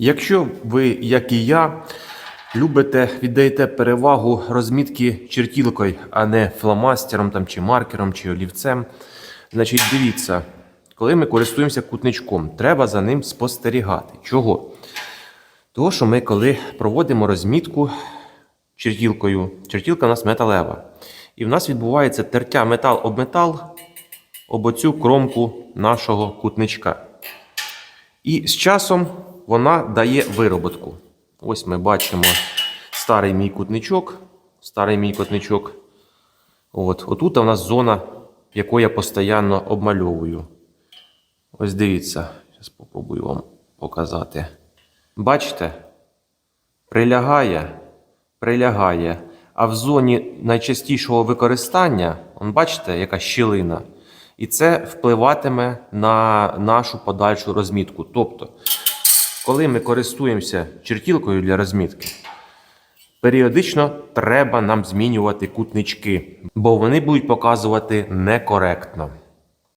Якщо ви, як і я, любите, віддаєте перевагу розмітки чертілкою, а не фломастером там, чи маркером, чи олівцем, значить дивіться, коли ми користуємося кутничком, треба за ним спостерігати. Чого? Того, що ми, коли проводимо розмітку чертілкою, чертілка у нас металева. І в нас відбувається тертя метал об метал об оцю кромку нашого кутничка. І з часом вона дає вироботку. Ось ми бачимо старий мій кутничок. Старий мій кутничок. От. Отут у нас зона, яку я постійно обмальовую. Ось дивіться, зараз спробую вам показати. Бачите? Прилягає, прилягає. А в зоні найчастішого використання, он, бачите, яка щілина. І це впливатиме на нашу подальшу розмітку. Тобто, коли ми користуємося чертілкою для розмітки, періодично треба нам змінювати кутнички, бо вони будуть показувати некоректно.